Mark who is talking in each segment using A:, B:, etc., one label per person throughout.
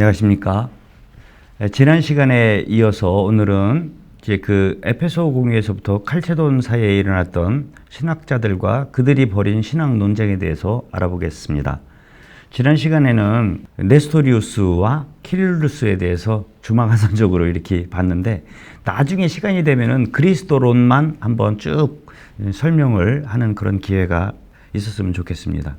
A: 안녕하십니까. 에, 지난 시간에 이어서 오늘은 이제 그 에페소 공유에서부터 칼체돈 사이에 일어났던 신학자들과 그들이 벌인 신학 논쟁에 대해서 알아보겠습니다. 지난 시간에는 네스토리우스와 키릴루스에 대해서 주마가산적으로 이렇게 봤는데 나중에 시간이 되면은 그리스도론만 한번 쭉 설명을 하는 그런 기회가 있었으면 좋겠습니다.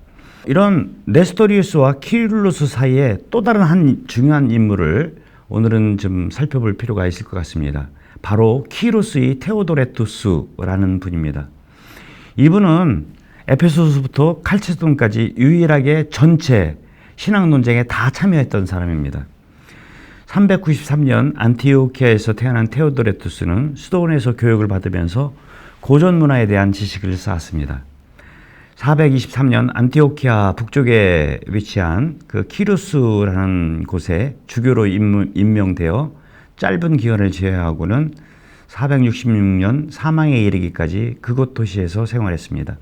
A: 이런 네스토리우스와 키릴루스 사이에 또 다른 한 중요한 인물을 오늘은 좀 살펴볼 필요가 있을 것 같습니다. 바로 키루스의 테오도레투스라는 분입니다. 이분은 에페소스부터 칼체돈까지 유일하게 전체 신학 논쟁에 다 참여했던 사람입니다. 393년 안티오키아에서 태어난 테오도레투스는 수도원에서 교육을 받으면서 고전 문화에 대한 지식을 쌓았습니다. 423년 안티오키아 북쪽에 위치한 그 키루스라는 곳에 주교로 임명되어 짧은 기간을 제외하고는 466년 사망에 이르기까지 그곳 도시에서 생활했습니다.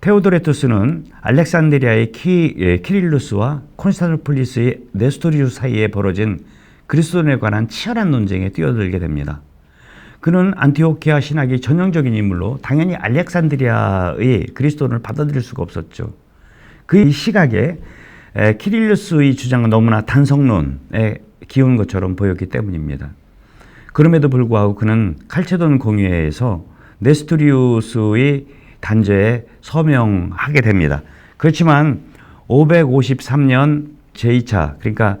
A: 테오도레투스는 알렉산드리아의 키, 예, 키릴루스와 콘스탄티폴리스의 네스토리우스 사이에 벌어진 그리스도인에 관한 치열한 논쟁에 뛰어들게 됩니다. 그는 안티오키아 신학의 전형적인 인물로 당연히 알렉산드리아의 그리스도를 받아들일 수가 없었죠. 그 시각에 키릴루스의 주장은 너무나 단성론에 기운 것처럼 보였기 때문입니다. 그럼에도 불구하고 그는 칼체돈 공유회에서 네스토리우스의 단죄에 서명하게 됩니다. 그렇지만 553년 제2차 그러니까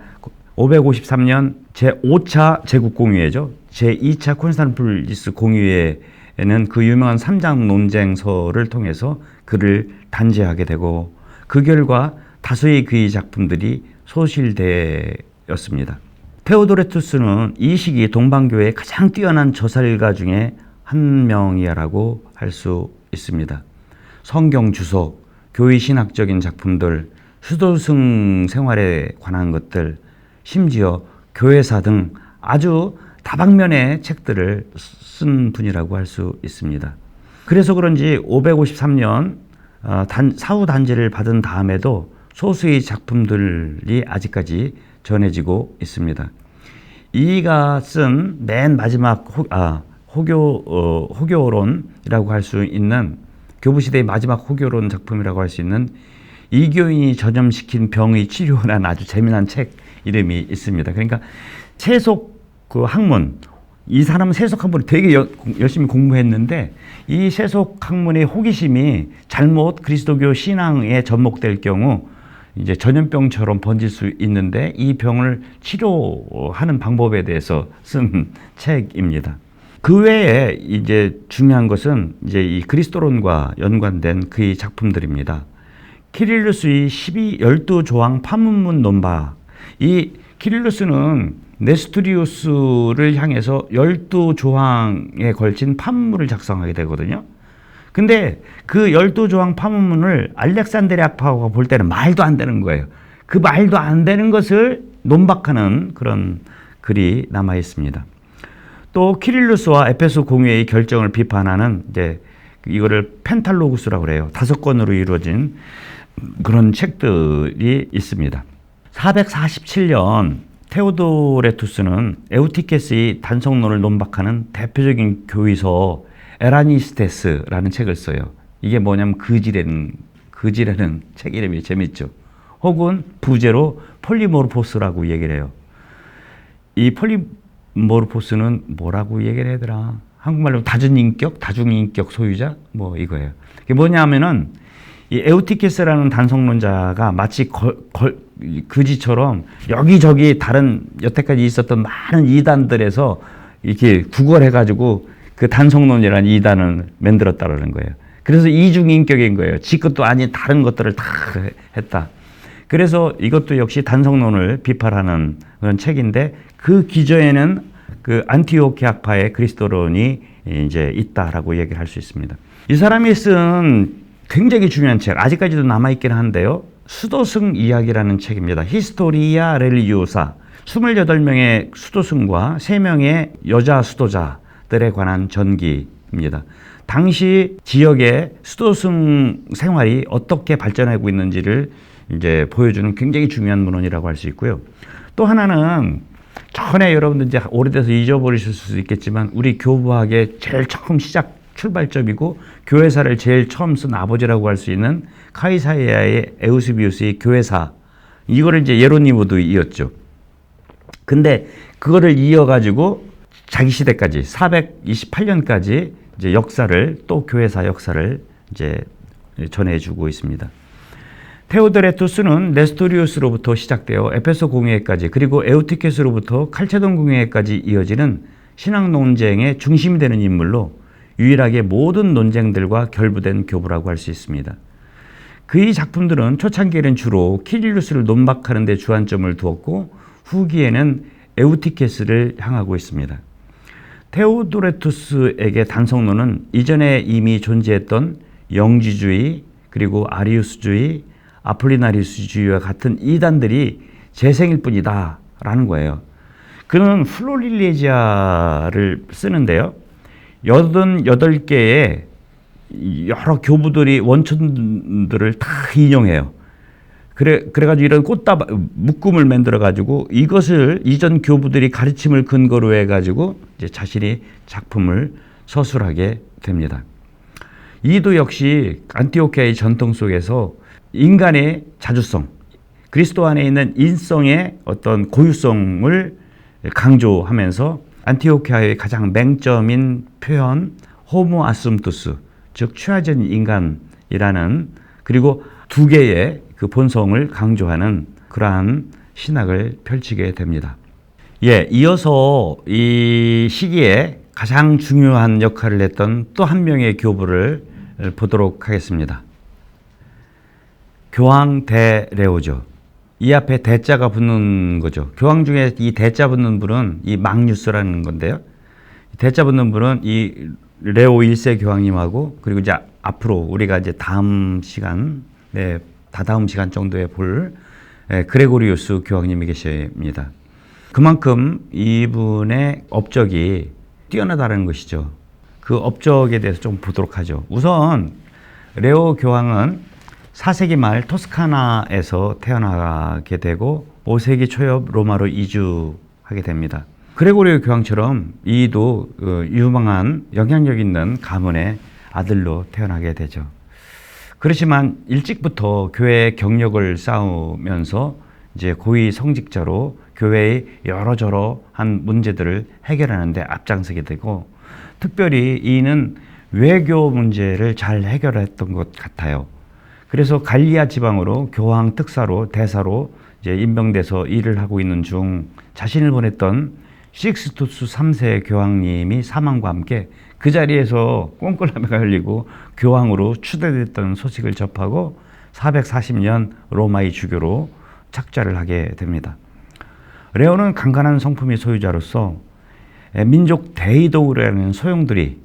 A: 553년 제5차 제국 공유회죠. 제2차 콘스탄폴리스 공유회에는 그 유명한 3장 논쟁서를 통해서 그를 단죄하게 되고 그 결과 다수의 그의 작품들이 소실되었습니다. 테오도레투스는 이 시기 동방교회의 가장 뛰어난 저살가 중에 한 명이라고 할 수 있습니다. 성경 주석, 교회 신학적인 작품들, 수도승 생활에 관한 것들, 심지어 교회사 등 아주 다방면의 책들을 쓴 분이라고 할 수 있습니다. 그래서 그런지 553년 어, 사후 단지를 받은 다음에도 소수의 작품들이 아직까지 전해지고 있습니다. 이가 쓴 맨 마지막 호, 아, 호교, 어, 호교론이라고 할 수 있는 교부 시대의 마지막 호교론 작품이라고 할 수 있는 이교인이 전염시킨 병의 치료라는 아주 재미난 책 이름이 있습니다. 그러니까 세속 그 학문, 이 사람은 세속 학문을 되게 여, 열심히 공부했는데 이 세속 학문의 호기심이 잘못 그리스도교 신앙에 접목될 경우 이제 전염병처럼 번질 수 있는데 이 병을 치료하는 방법에 대해서 쓴 책입니다. 그 외에 이제 중요한 것은 이제 이 그리스도론과 연관된 그의 작품들입니다. 키릴루스의 12, 12조항 파문문 논바. 이 키릴루스는 네스트리우스를 향해서 12조항에 걸친 판문을 작성하게 되거든요. 근데 그 열두 조항 파문문을 알렉산드리아파가 볼 때는 말도 안 되는 거예요. 그 말도 안 되는 것을 논박하는 그런 글이 남아 있습니다. 또 키릴루스와 에페소 공회의 결정을 비판하는 이제 이거를 펜탈로구스라고 그래요. 다섯 권으로 이루어진 그런 책들이 있습니다. 447년 테오도레투스는 에우티케스의 단성론을 논박하는 대표적인 교의서 에라니스테스라는 책을 써요. 이게 뭐냐면 그지라는 그지라는 책 이름이 재밌죠. 혹은 부제로 폴리모르포스라고 얘기를 해요. 이 폴리모르포스는 뭐라고 얘기를 하더라? 한국말로 다중 인격, 다중 인격 소유자 뭐 이거예요. 이게 뭐냐면은 이 에우티케스라는 단성론자가 마치 걸, 걸, 그지처럼 여기저기 다른 여태까지 있었던 많은 이단들에서 이렇게 구걸해가지고 그 단성론이라는 이단을 만들었다라는 거예요. 그래서 이중인격인 거예요. 지 것도 아닌 다른 것들을 다 했다. 그래서 이것도 역시 단성론을 비판하는 그런 책인데 그 기저에는 그 안티오키아파의 그리스도론이 이제 있다라고 얘기를 할 수 있습니다. 이 사람이 쓴 굉장히 중요한 책, 아직까지도 남아있긴 한데요. 수도승 이야기라는 책입니다. 히스토리아 렐리오사. 28명의 수도승과 3명의 여자 수도자, 들에 관한 전기입니다. 당시 지역의 수도승 생활이 어떻게 발전하고 있는지를 이제 보여주는 굉장히 중요한 문헌이라고 할 수 있고요. 또 하나는 전에 여러분들 이제 오래돼서 잊어버리실 수도 있겠지만 우리 교부학의 제일 처음 시작 출발점이고 교회사를 제일 처음 쓴 아버지라고 할 수 있는 카이사이아의 에우스비우스의 교회사 이거를 이제 예로니모도 이었죠. 근데 그거를 이어가지고 자기 시대까지 428년까지 이제 역사를 또 교회사 역사를 이제 전해주고 있습니다. 테오도레투스는 네스토리우스로부터 시작되어 에페소 공회까지 그리고 에우티케스로부터 칼체돈 공회까지 이어지는 신학 논쟁의 중심이 되는 인물로 유일하게 모든 논쟁들과 결부된 교부라고 할 수 있습니다. 그의 작품들은 초창기에는 주로 키릴루스를 논박하는 데 주안점을 두었고 후기에는 에우티케스를 향하고 있습니다. 테오도레투스에게 단성론은 이전에 이미 존재했던 영지주의 그리고 아리우스주의, 아폴리나리스주의와 같은 이단들이 재생일 뿐이다라는 거예요. 그는 플로릴레지아를 쓰는데요. 88개의 여러 교부들이 원천들을 다 인용해요. 그래, 그래가지고 이런 꽃다발, 묶음을 만들어 가지고 이것을 이전 교부들이 가르침을 근거로 해가지고 이제 자신이 작품을 서술하게 됩니다. 이도 역시 안티오케의 전통 속에서 인간의 자주성, 그리스도 안에 있는 인성의 어떤 고유성을 강조하면서 안티오케아의 가장 맹점인 표현 호모 아숨투스 즉 취하전 인간이라는 그리고 두 개의 그 본성을 강조하는 그러한 신학을 펼치게 됩니다. 예, 이어서 이 시기에 가장 중요한 역할을 했던 또 한 명의 교부를 보도록 하겠습니다. 교황 대레오죠. 이 앞에 대자가 붙는 거죠. 교황 중에 이 대자 붙는 분은 이 막뉴스라는 건데요. 대자 붙는 분은 이 레오 1세 교황님하고 그리고 이제 앞으로 우리가 이제 다음 시간, 네, 다다음 시간 정도에 볼 예, 그레고리우스 교황님이 계십니다. 그만큼 이분의 업적이 뛰어나다는 것이죠. 그 업적에 대해서 좀 보도록 하죠. 우선 레오 교황은 4세기 말 토스카나에서 태어나게 되고 5세기 초엽 로마로 이주하게 됩니다. 그레고리오 교황처럼 이도 그 유망한 영향력 있는 가문의 아들로 태어나게 되죠. 그렇지만 일찍부터 교회의 경력을 쌓으면서 이제 고위 성직자로 교회의 여러저러한 문제들을 해결하는데 앞장서게 되고 특별히 이는 외교 문제를 잘 해결했던 것 같아요. 그래서 갈리아 지방으로 교황 특사로 대사로 이제 임명돼서 일을 하고 있는 중 자신을 보냈던 식스투스 3세 교황님이 사망과 함께 그 자리에서 꽁끌라매가 흘리고 교황으로 추대됐던 소식을 접하고 440년 로마의 주교로 착자를 하게 됩니다. 레오는 강간한 성품의 소유자로서 민족 대이동이라는 소용들이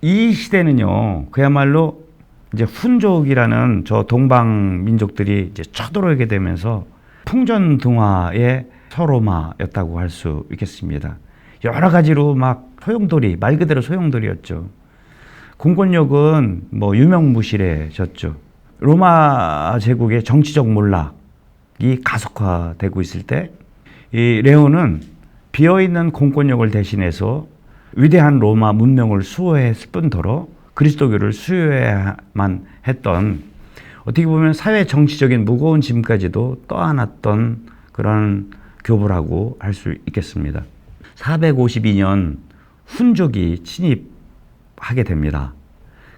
A: 이 시대는요 그야말로 이제 훈족이라는 저 동방 민족들이 이제 쳐들어오게 되면서 풍전등화의 서로마였다고 할 수 있겠습니다. 여러 가지로 막 소용돌이 말 그대로 소용돌이였죠. 공권력은 뭐 유명무실해졌죠. 로마 제국의 정치적 몰락이 가속화되고 있을 때 이 레오는 비어 있는 공권력을 대신해서 위대한 로마 문명을 수호했을 뿐더러 그리스도교를 수여야만 했던 어떻게 보면 사회 정치적인 무거운 짐까지도 떠안았던 그런 교부라고 할 수 있겠습니다. 452년 훈족이 침입하게 됩니다.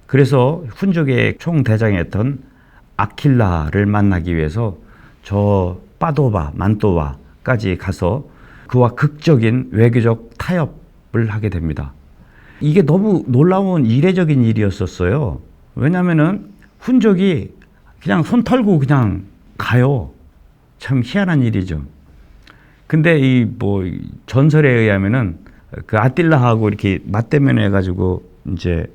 A: 그래서 훈족의 총대장이었던 아킬라를 만나기 위해서 저 빠도바, 만토바까지 가서 그와 극적인 외교적 타협을 하게 됩니다. 이게 너무 놀라운 이례적인 일이었었어요. 왜냐면은 훈족이 그냥 손 털고 그냥 가요. 참 희한한 일이죠. 근데 이 뭐 전설에 의하면은 그 아틸라하고 이렇게 맞대면 해가지고 이제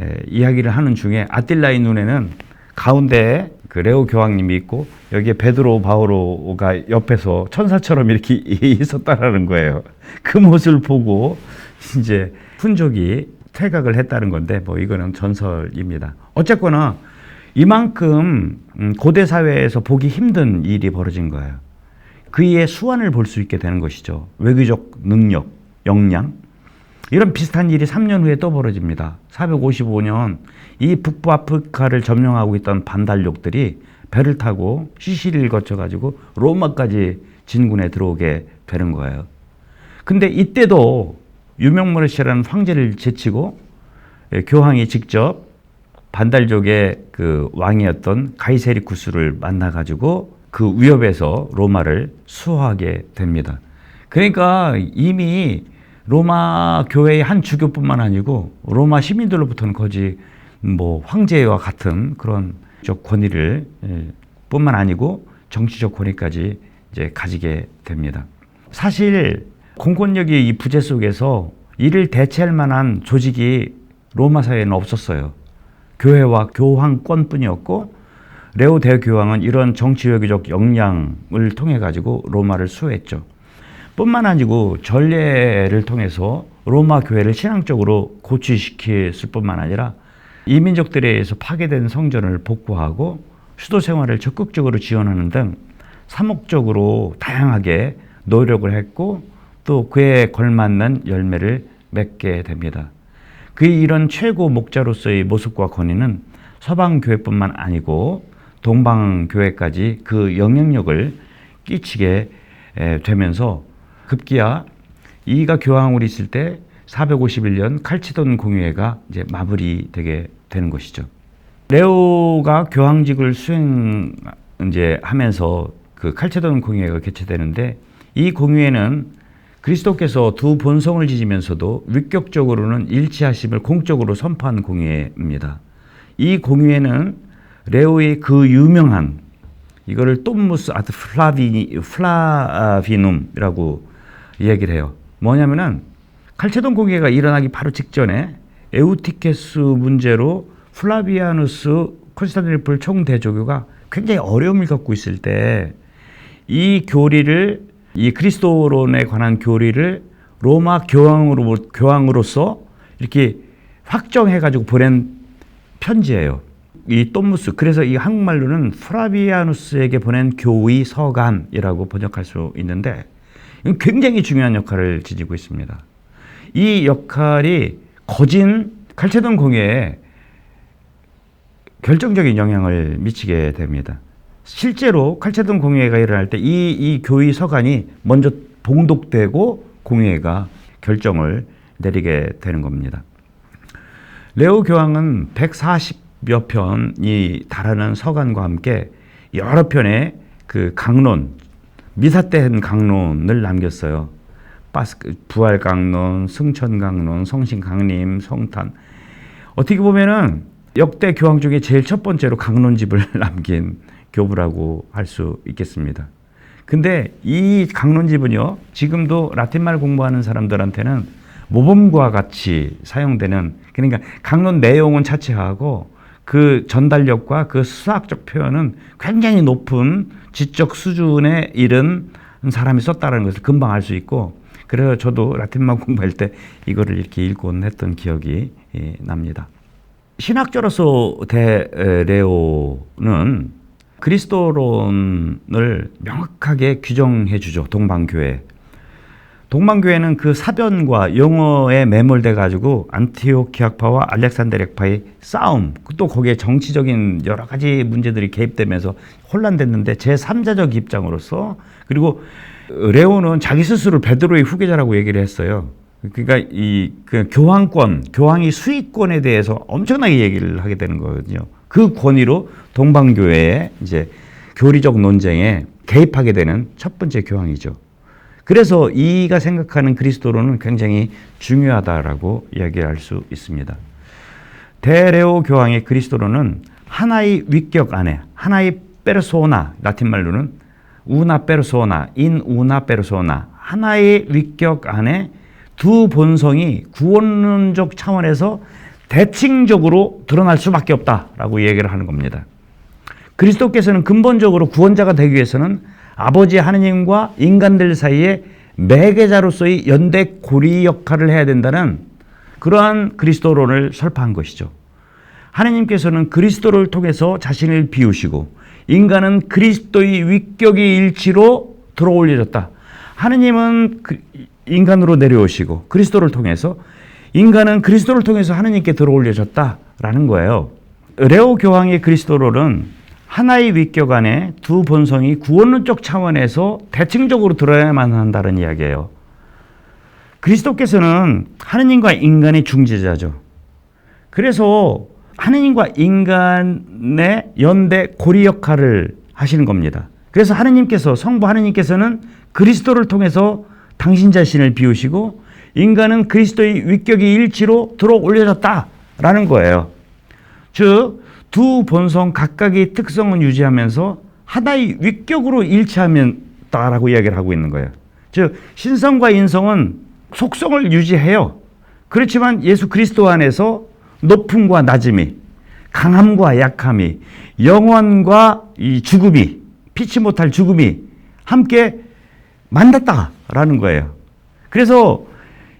A: 에, 이야기를 하는 중에 아틸라의 눈에는 가운데 그 레오 교황님이 있고 여기에 베드로 바오로가 옆에서 천사처럼 이렇게 있었다라는 거예요. 그 모습을 보고 이제 훈족이 퇴각을 했다는 건데 뭐 이거는 전설입니다. 어쨌거나 이만큼 음, 고대 사회에서 보기 힘든 일이 벌어진 거예요. 그의 수완을 볼 수 있게 되는 것이죠. 외교적 능력, 역량. 이런 비슷한 일이 3년 후에 또 벌어집니다. 455년 이 북부 아프리카를 점령하고 있던 반달족들이 배를 타고 시시리를 거쳐가지고 로마까지 진군에 들어오게 되는 거예요. 근데 이때도 유명무르시라는 황제를 제치고 예, 교황이 직접 반달족의 그 왕이었던 가이세리쿠스를 만나가지고 그 위협에서 로마를 수호하게 됩니다. 그러니까 이미 로마 교회의 한 주교뿐만 아니고 로마 시민들로부터는 거지 뭐 황제와 같은 그런 적 권위를 예, 뿐만 아니고 정치적 권위까지 이제 가지게 됩니다. 사실 공권력의 이 부재 속에서 이를 대체할 만한 조직이 로마 사회에는 없었어요. 교회와 교황권뿐이었고 레오 대교황은 이런 정치 외교적 역량을 통해 가지고 로마를 수호했죠. 뿐만 아니고 전례를 통해서 로마 교회를 신앙적으로 고취시켰을 뿐만 아니라 이민족들에 의해서 파괴된 성전을 복구하고 수도 생활을 적극적으로 지원하는 등 사목적으로 다양하게 노력을 했고 또 그에 걸맞는 열매를 맺게 됩니다. 그의 이런 최고 목자로서의 모습과 권위는 서방 교회뿐만 아니고 동방 교회까지 그 영향력을 끼치게 되면서 급기야 이가 교황으로 있을 때 451년 칼치돈 공유회가 이제 마무리되게 되는 것이죠. 레오가 교황직을 수행 이제 하면서 그 칼체돈 공유회가 개최되는데 이 공유회는 그리스도께서 두 본성을 지지면서도 위격적으로는 일치하심을 공적으로 선포한 공유회입니다. 이 공유회는 레오의 그 유명한 이거를 톰무스 아트 플라비 플라비눔이라고 얘기를 해요. 뭐냐면은 칼체돈 공유회가 일어나기 바로 직전에 에우티케스 문제로 플라비아누스 콘스탄티노플 총대조교가 굉장히 어려움을 겪고 있을 때 이 교리를 이 그리스도론에 관한 교리를 로마 교황으로 교황으로서 이렇게 확정해 가지고 보낸 편지예요. 이 또무스 그래서 이 한국말로는 프라비아누스에게 보낸 교의 서간이라고 번역할 수 있는데 굉장히 중요한 역할을 지니고 있습니다. 이 역할이 거진 칼체돈 공예에 결정적인 영향을 미치게 됩니다. 실제로 칼체돈 공예가 일어날 때 이 이 교의 서간이 먼저 봉독되고 공예가 결정을 내리게 되는 겁니다. 레오 교황은 140여 편이 달하는 서간과 함께 여러 편의 그 강론, 미사대한 강론을 남겼어요. 부활 강론, 승천 강론, 성신 강림, 성탄. 어떻게 보면은 역대 교황 중에 제일 첫 번째로 강론집을 남긴 교부라고 할 수 있겠습니다. 근데 이 강론집은요, 지금도 라틴말 공부하는 사람들한테는 모범과 같이 사용되는, 그러니까 강론 내용은 차치하고 그 전달력과 그 수학적 표현은 굉장히 높은 지적 수준에 이른 사람이 썼다는 것을 금방 알 수 있고, 그래서 저도 라틴말 공부할 때 이거를 이렇게 읽곤 했던 기억이 예, 납니다. 신학자로서 대레오는 그리스도론을 명확하게 규정해 주죠. 동방교회. 동방교회는 그 사변과 영어에 매몰돼 가지고 안티오키아파와 알렉산드렉파의 싸움, 또 거기에 정치적인 여러 가지 문제들이 개입되면서 혼란됐는데 제3자적 입장으로서 그리고 레오는 자기 스스로 베드로의 후계자라고 얘기를 했어요. 그러니까 이 그 교황권, 교황이 수익권에 대해서 엄청나게 얘기를 하게 되는 거거든요. 그 권위로 동방교회의 이제 교리적 논쟁에 개입하게 되는 첫 번째 교황이죠. 그래서 이가 생각하는 그리스도로는 굉장히 중요하다라고 이야기할 수 있습니다. 대레오 교황의 그리스도로는 하나의 위격 안에 하나의 페르소나 라틴 말로는 우나 페르소나 인 우나 페르소나 하나의 위격 안에 두 본성이 구원론적 차원에서 대칭적으로 드러날 수밖에 없다라고 얘기를 하는 겁니다. 그리스도께서는 근본적으로 구원자가 되기 위해서는 아버지 하느님과 인간들 사이에 매개자로서의 연대 고리 역할을 해야 된다는 그러한 그리스도론을 설파한 것이죠. 하느님께서는 그리스도를 통해서 자신을 비우시고 인간은 그리스도의 위격의 일치로 들어 올려졌다. 하느님은 그 인간으로 내려오시고 그리스도를 통해서 인간은 그리스도를 통해서 하느님께 들어 올려졌다라는 거예요. 레오 교황의 그리스도로는 하나의 위격 안에 두 본성이 구원론적 차원에서 대칭적으로 드러나야만 한다는 이야기예요. 그리스도께서는 하느님과 인간의 중재자죠. 그래서 하느님과 인간의 연대 고리 역할을 하시는 겁니다. 그래서 하느님께서 성부 하느님께서는 그리스도를 통해서 당신 자신을 비우시고 인간은 그리스도의 위격의 일치로 들어 올려졌다라는 거예요. 즉, 두 본성 각각의 특성을 유지하면서 하나의 위격으로 일치하면다라고 이야기를 하고 있는 거예요. 즉, 신성과 인성은 속성을 유지해요. 그렇지만 예수 그리스도 안에서 높음과 낮음이, 강함과 약함이, 영원과 이 죽음이, 피치 못할 죽음이 함께 만났다라는 거예요. 그래서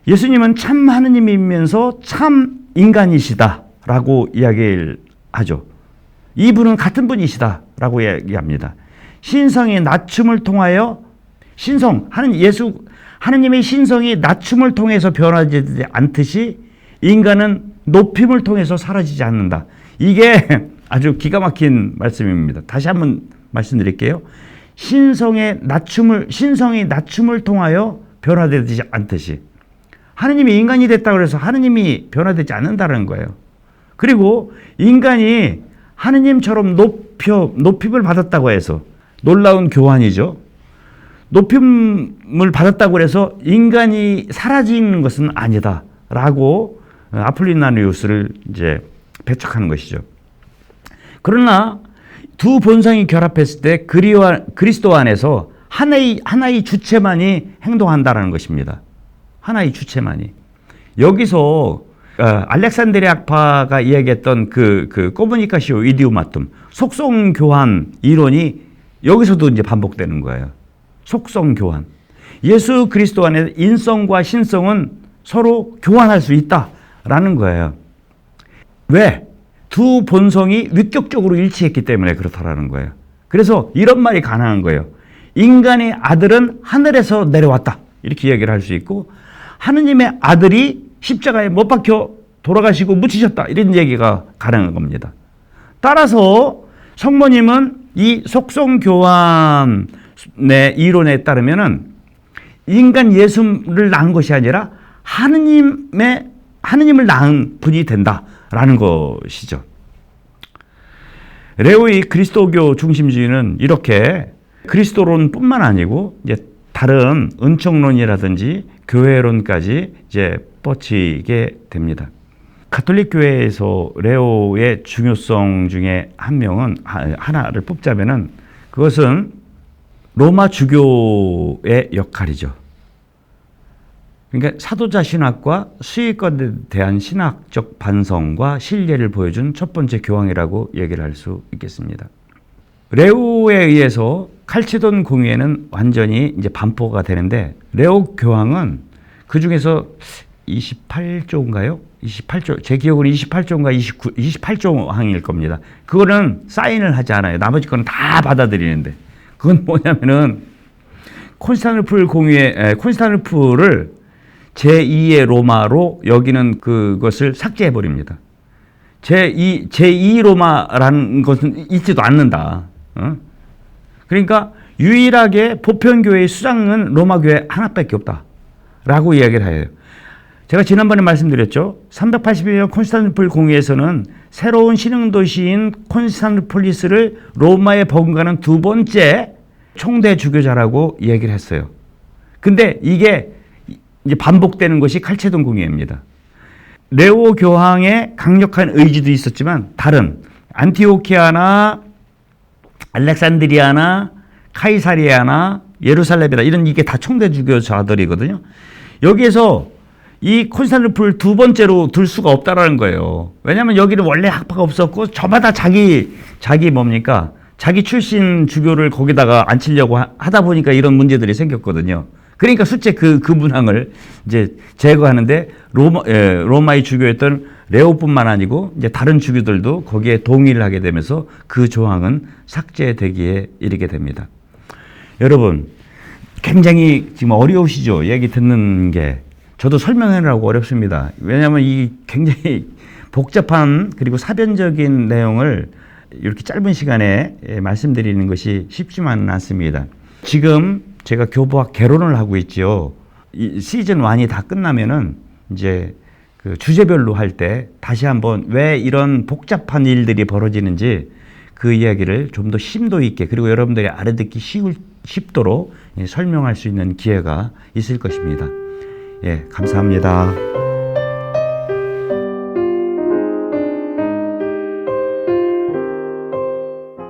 A: 예수님은 참 하느님이면서 참 인간이시다라고 이야기를 하죠. 이분은 같은 분이시다라고 이야기합니다. 신성의 낮춤을 통하여 신성 하는 예수 하느님의 신성이 낮춤을 통해서 변화되지 않듯이 인간은 높임을 통해서 사라지지 않는다. 이게 아주 기가 막힌 말씀입니다. 다시 한번 말씀드릴게요. 신성의 낮춤을 신성의 낮춤을 통하여 변화되지 않듯이 하느님이 인간이 됐다 그래서 하느님이 변화되지 않는다는 거예요. 그리고 인간이 하느님처럼 높여 높임을 받았다고 해서 놀라운 교환이죠. 높임을 받았다고 해서 인간이 사라지는 것은 아니다라고 아플리나리우스를 이제 배척하는 것이죠. 그러나 두 본성이 결합했을 때 그리와, 그리스도 안에서 하나의 하나의 주체만이 행동한다라는 것입니다. 하나의 주체만이 여기서 어, 알렉산드리 아파가 이야기했던 그, 그 꼬무니카시오 이디오마툼 속성 교환 이론이 여기서도 이제 반복되는 거예요. 속성 교환. 예수 그리스도 안에 인성과 신성은 서로 교환할 수 있다라는 거예요. 왜? 두 본성이 위격적으로 일치했기 때문에 그렇다라는 거예요. 그래서 이런 말이 가능한 거예요. 인간의 아들은 하늘에서 내려왔다. 이렇게 이야기를 할 수 있고 하느님의 아들이 십자가에 못 박혀 돌아가시고 묻히셨다. 이런 얘기가 가능한 겁니다. 따라서 성모님은 이 속성 교환의 이론에 따르면은 인간 예수를 낳은 것이 아니라 하느님의 하느님을 낳은 분이 된다라는 것이죠. 레오의 그리스도교 중심주의는 이렇게 그리스도론뿐만 아니고 이제 다른 은총론이라든지 교회론까지 이제 뻗치게 됩니다. 가톨릭 교회에서 레오의 중요성 중에 한 명은 하나를 뽑자면은 그것은 로마 주교의 역할이죠. 그러니까 사도자 신학과 수익권에 대한 신학적 반성과 신뢰를 보여준 첫 번째 교황이라고 얘기를 할 수 있겠습니다. 레오에 의해서 칼치돈 공의회는 완전히 이제 반포가 되는데 레오 교황은 그 중에서 28조인가요? 28조 제 기억으로 28조인가 29 28조 항일 겁니다. 그거는 사인을 하지 않아요. 나머지 거는 다 받아들이는데 그건 뭐냐면은 콘스탄티노플 공의회 콘스탄티노플을 제2의 로마로 여기는 그것을 삭제해 버립니다. 제2 제2 로마라는 것은 있지도 않는다. 어? 그러니까 유일하게 보편교회의 수장은 로마교회 하나밖에 없다 라고 이야기를 해요. 제가 지난번에 말씀드렸죠. 382년 콘스탄티노플 공의에서는 새로운 신흥도시인 콘스탄티폴리스를 로마에 버금가는 두 번째 총대 주교자라고 얘기를 했어요. 근데 이게 이제 반복되는 것이 칼체동 공의입니다. 레오 교황의 강력한 의지도 있었지만 다른 안티오키아나 알렉산드리아나 카이사리아나 예루살렘이다 이런 이게 다 총대 주교자들이거든요. 여기에서 이 콘스탄티노플 두 번째로 들 수가 없다라는 거예요. 왜냐하면 여기는 원래 학파가 없었고 저마다 자기 자기 뭡니까 자기 출신 주교를 거기다가 앉히려고 하다 보니까 이런 문제들이 생겼거든요. 그러니까 숫째 그, 그 문항을 이제 제거하는데 로마, 예, 로마의 주교였던 레오뿐만 아니고 이제 다른 주교들도 거기에 동의를 하게 되면서 그 조항은 삭제되기에 이르게 됩니다. 여러분, 굉장히 지금 어려우시죠? 얘기 듣는 게. 저도 설명하느라고 어렵습니다. 왜냐하면 이 굉장히 복잡한 그리고 사변적인 내용을 이렇게 짧은 시간에 예, 말씀드리는 것이 쉽지만은 않습니다. 지금 제가 교부학 개론을 하고 있지요. 이 시즌 1이 다 끝나면은 이제 그 주제별로 할 때 다시 한번 왜 이런 복잡한 일들이 벌어지는지 그 이야기를 좀 더 심도 있게 그리고 여러분들이 알아듣기 쉬울, 쉽도록 예, 설명할 수 있는 기회가 있을 것입니다. 예, 감사합니다.